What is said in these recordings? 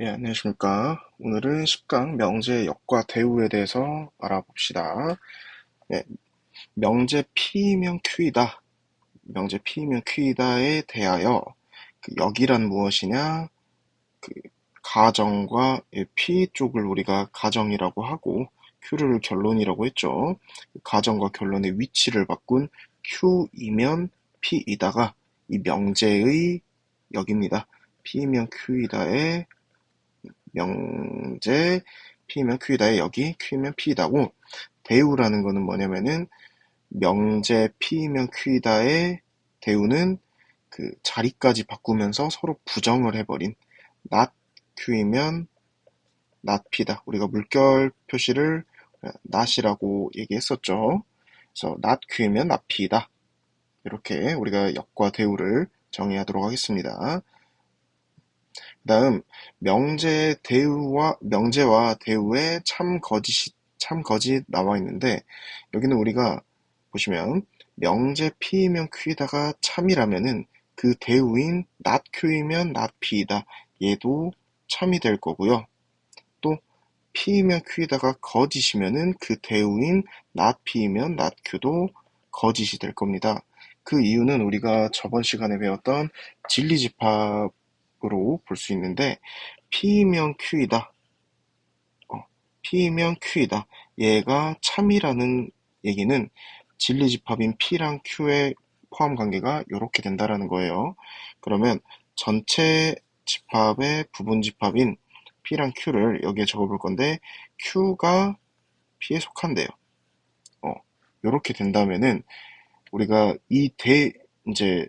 예, 안녕하십니까. 오늘은 10강 명제 역과 대우에 대해서 알아봅시다. 예, 명제 P이면 Q이다. 명제 P이면 Q이다에 대하여 그 역이란 무엇이냐? 그 가정과 예, P 쪽을 우리가 가정이라고 하고 Q를 결론이라고 했죠. 그 가정과 결론의 위치를 바꾼 Q이면 P이다가 이 명제의 역입니다. P이면 Q이다의 명제 P면 Q이다의 여기 Q면 P이다고 대우라는 거는 뭐냐면은 명제 P면 Q이다의 대우는 그 자리까지 바꾸면서 서로 부정을 해버린 not Q이면 not P다. 우리가 물결 표시를 not이라고 얘기했었죠. 그래서 not Q이면 not P다. 이렇게 우리가 역과 대우를 정의하도록 하겠습니다. 다음 명제 대우와 명제와 대우의 참 거짓이 참 거짓 나와 있는데 여기는 우리가 보시면 명제 P이면 Q이다가 참이라면은 그 대우인 not Q이면 not P이다. 얘도 참이 될 거고요. 또 P이면 Q이다가 거짓이면은 그 대우인 not P이면 not Q도 거짓이 될 겁니다. 그 이유는 우리가 저번 시간에 배웠던 진리집합 으로 볼 수 있는데 P면 Q이다. 어, P면 Q이다. 얘가 참이라는 얘기는 진리집합인 P랑 Q의 포함 관계가 이렇게 된다라는 거예요. 그러면 전체 집합의 부분 집합인 P랑 Q를 여기에 적어볼 건데 Q가 P에 속한대요. 어, 이렇게 된다면은 우리가 이 대 이제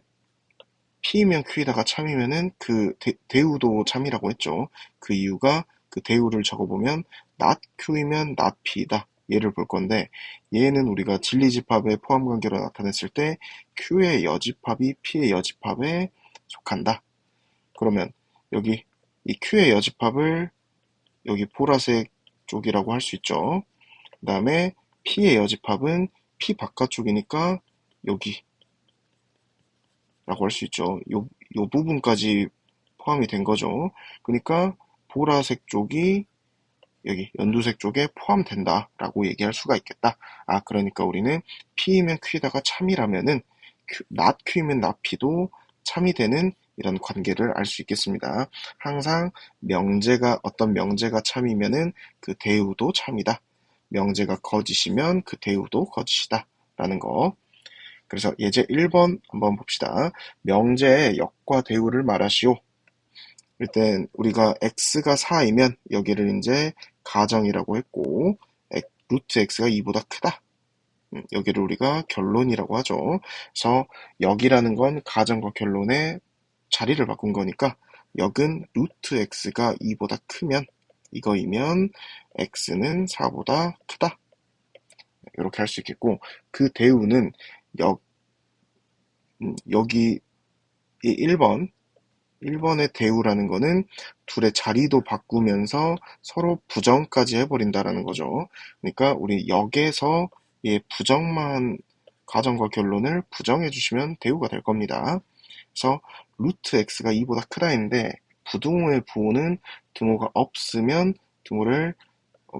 P이면 Q에다가 참이면은 그 대, 우도 참이라고 했죠. 그 이유가 그 대우를 적어보면 not Q이면 not P다. 얘를 볼 건데 얘는 우리가 진리집합의 포함관계로 나타냈을 때 Q의 여집합이 P의 여집합에 속한다. 그러면 여기 이 Q의 여집합을 여기 보라색 쪽이라고 할 수 있죠. 그 다음에 P의 여집합은 P 바깥쪽이니까 여기 라고 할 수 있죠. 요, 요 부분까지 포함이 된 거죠. 그러니까 보라색 쪽이 여기 연두색 쪽에 포함된다 라고 얘기할 수가 있겠다. 아 그러니까 우리는 P이면 Q에다가 참이라면은 Q, not Q이면 not P도 참이 되는 이런 관계를 알 수 있겠습니다. 항상 명제가 어떤 명제가 참이면은 그 대우도 참이다. 명제가 거짓이면 그 대우도 거짓이다. 라는 거 그래서 예제 1번 한번 봅시다. 명제의 역과 대우를 말하시오. 일단 우리가 x가 4이면 여기를 이제 가정이라고 했고 루트 x가 2보다 크다. 음, 여기를 우리가 결론이라고 하죠. 그래서 역이라는 건 가정과 결론의 자리를 바꾼 거니까 역은 루트 x가 2보다 크면 이거이면 x는 4보다 크다. 이렇게 할 수 있겠고 그 대우는 역, 음, 여기 1번, 1번의 대우라는 거는 둘의 자리도 바꾸면서 서로 부정까지 해버린다라는 거죠. 그러니까 우리 역에서 예, 부정만 가정과 결론을 부정해 주시면 대우가 될 겁니다. 그래서 루트 x가 2보다 크다 했는데 부등호의 부호는 등호가 없으면 등호를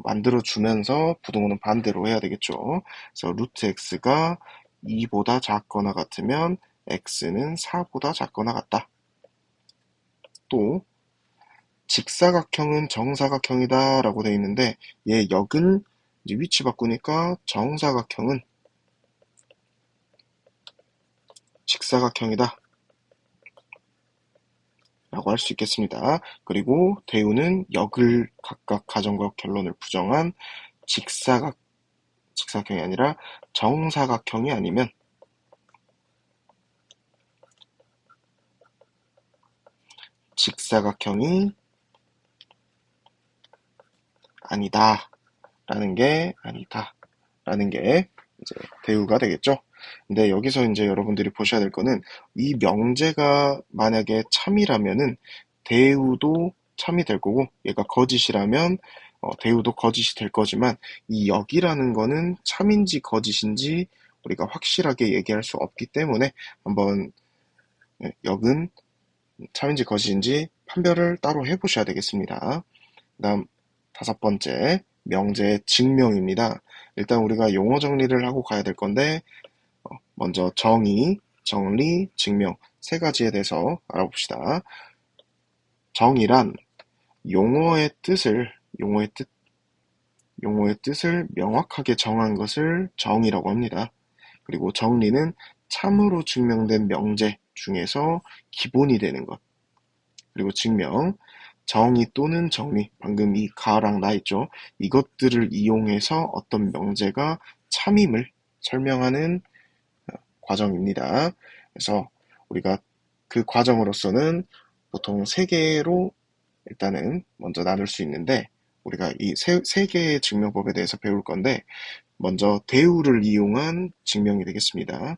만들어 주면서 부등호는 반대로 해야 되겠죠. 그래서 루트 x가 2보다 작거나 같으면 x는 4보다 작거나 같다. 또 직사각형은 정사각형이다 라고 되어 있는데 얘 이제 위치 바꾸니까 정사각형은 직사각형이다 라고 할 수 있겠습니다. 그리고 대우는 역을 각각 가정과 결론을 부정한 직사각 직사각형이 아니라 정사각형이 아니면 직사각형이 아니다 라는 게 아니다 라는 게 이제 대우가 되겠죠. 근데 여기서 이제 여러분들이 보셔야 될 거는 이 명제가 만약에 참이라면은 대우도 참이 될 거고 얘가 거짓이라면 어, 대우도 거짓이 될 거지만 이 역이라는 거는 참인지 거짓인지 우리가 확실하게 얘기할 수 없기 때문에 한번 예, 역은 참인지 거짓인지 판별을 따로 해보셔야 되겠습니다. 그 다음 다섯 번째 명제의 증명입니다. 일단 우리가 용어 정리를 하고 가야 될 건데 어, 먼저 정의, 정리, 증명 세 가지에 대해서 알아봅시다. 정의란 용어의 뜻을 용어의 뜻 용어의 뜻을 명확하게 정한 것을 정의라고 합니다. 그리고 정리는 참으로 증명된 명제 중에서 기본이 되는 것. 그리고 증명, 정의 또는 정리, 방금 이 가랑 나 있죠? 이것들을 이용해서 어떤 명제가 참임을 설명하는 어, 과정입니다. 그래서 우리가 그 과정으로서는 보통 세 개로 일단은 먼저 나눌 수 있는데 우리가 이세 개의 증명법에 대해서 배울 건데 먼저 대우를 이용한 증명이 되겠습니다.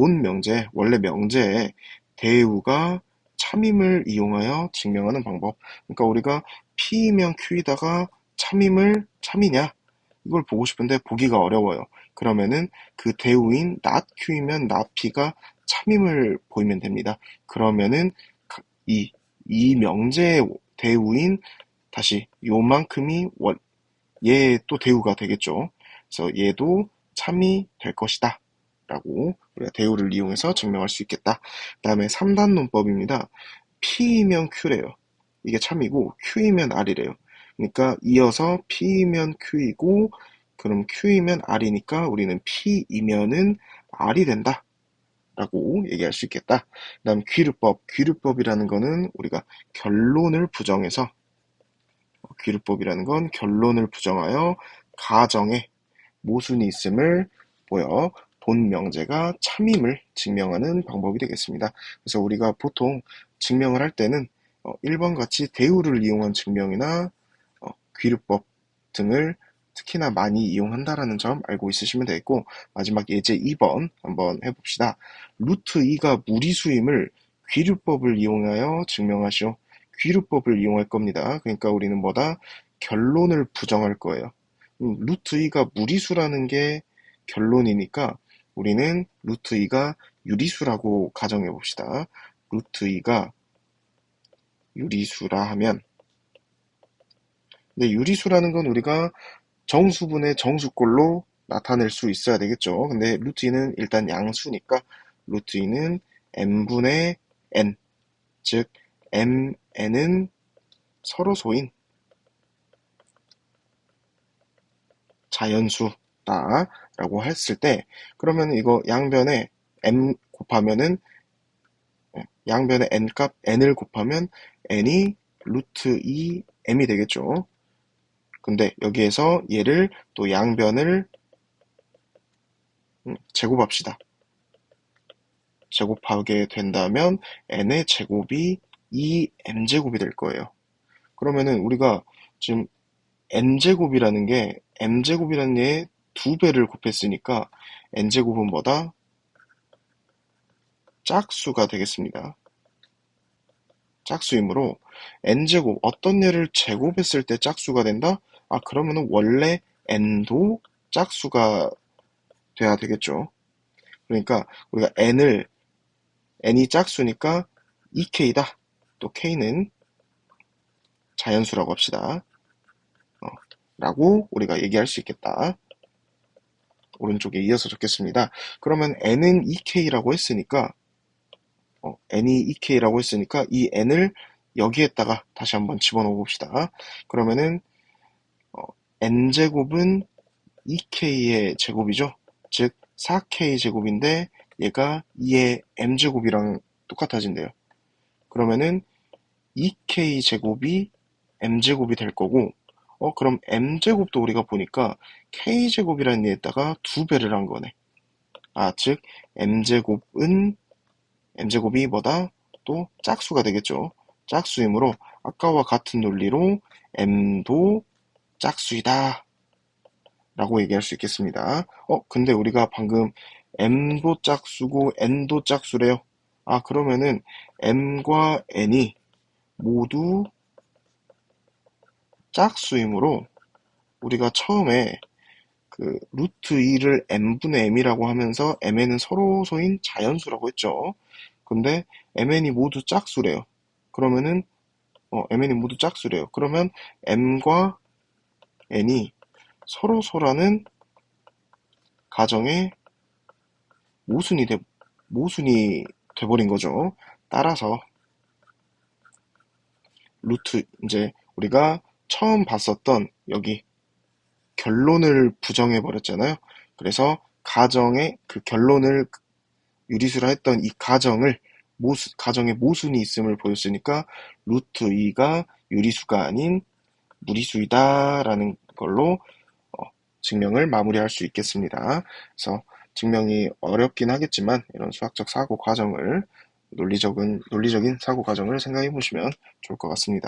본 명제, 원래 명제에 대우가 참임을 이용하여 증명하는 방법. 그러니까 우리가 P이면 Q이다가 참임을 참이냐? 이걸 보고 싶은데 보기가 어려워요. 그러면은 그 대우인 not Q이면 not P가 참임을 보이면 됩니다. 그러면은 이, 이 명제의 대우인 다시 요만큼이 원, 얘또 대우가 되겠죠. 그래서 얘도 참이 될 것이다. 라고 우리가 대우를 이용해서 증명할 수 있겠다. 그 다음에 3단 논법입니다. P이면 Q래요. 이게 참이고 Q이면 R이래요. 그러니까 이어서 P이면 Q이고 그럼 Q이면 R이니까 우리는 P이면은 R이 된다. 라고 얘기할 수 있겠다. 그 다음 귀류법. 귀류법이라는 거는 우리가 결론을 부정해서 귀류법이라는 건 결론을 부정하여 가정에 모순이 있음을 보여 본 명제가 참임을 증명하는 방법이 되겠습니다. 그래서 우리가 보통 증명을 할 때는 1번 어, 같이 대우를 이용한 증명이나 어, 귀류법 등을 특히나 많이 이용한다라는 점 알고 있으시면 되겠고 마지막 예제 2번 한번 해봅시다. 루트 2가 무리수임을 귀류법을 이용하여 증명하시오. 귀류법을 이용할 겁니다. 그러니까 우리는 뭐다? 결론을 부정할 거예요. 음, 루트 2가 무리수라는 게 결론이니까 우리는 루트 2가 유리수라고 가정해 봅시다. 루트 2가 유리수라 하면 근데 유리수라는 건 우리가 정수분의 정수꼴로 나타낼 수 있어야 되겠죠. 근데 루트 2는 일단 양수니까 루트 2는 n분의 n 즉 mn은 서로 소인 자연수 다 라고 했을 때 그러면 이거 양변에 m 곱하면은 예, 양변에 n값 n을 곱하면 n이 루트 2 m이 되겠죠. 근데 여기에서 얘를 또 양변을 음, 제곱합시다. 제곱하게 된다면 n의 제곱이 2m제곱이 될 거예요. 그러면은 우리가 지금 n제곱이라는 게 m제곱이라는 게 두 배를 곱했으니까 n제곱은 뭐다? 짝수가 되겠습니다. 짝수이므로 n제곱 어떤 예를 제곱했을 때 짝수가 된다? 아 그러면은 원래 n도 짝수가 돼야 되겠죠. 그러니까 우리가 n을 n이 짝수니까 2k다. 또 k는 자연수라고 합시다. 어, 라고 우리가 얘기할 수 있겠다. 오른쪽에 이어서 적겠습니다. 그러면 n은 2k라고 했으니까 어, n이 2k라고 했으니까 이 n을 여기에다가 다시 한번 집어넣어 봅시다. 그러면은 어, n제곱은 2k의 제곱이죠. 즉 4k 제곱인데 얘가 2의 m제곱이랑 똑같아진대요. 그러면은 2k 제곱이 m제곱이 될 거고 어 그럼 m제곱도 우리가 보니까 k제곱이라는 얘에다가 두 배를 한 거네. 아, 즉 m제곱은 m제곱이 뭐다? 또 짝수가 되겠죠. 짝수이므로 아까와 같은 논리로 m도 짝수이다. 라고 얘기할 수 있겠습니다. 어, 근데 우리가 방금 m도 짝수고 n도 짝수래요. 아, 그러면은 m과 n이 모두 짝수이므로 우리가 처음에 그 루트 2를 m분의 m이라고 하면서 m에는 서로소인 자연수라고 했죠. 근데 mn이 모두 짝수래요. 그러면은 어, mn이 모두 짝수래요. 그러면 m과 n이 서로 소라는 가정의 모순이 돼, 모순이 돼버린 거죠. 따라서 루트 이제 우리가 처음 봤었던 여기 결론을 부정해 버렸잖아요. 그래서 가정의 그 결론을 유리수라 했던 이 가정을 모수, 가정에 모순이 있음을 보였으니까 루트 2가 유리수가 아닌 무리수이다라는 걸로 어, 증명을 마무리할 수 있겠습니다. 그래서 증명이 어렵긴 하겠지만 이런 수학적 사고 과정을 논리적인 논리적인 사고 과정을 생각해 보시면 좋을 것 같습니다.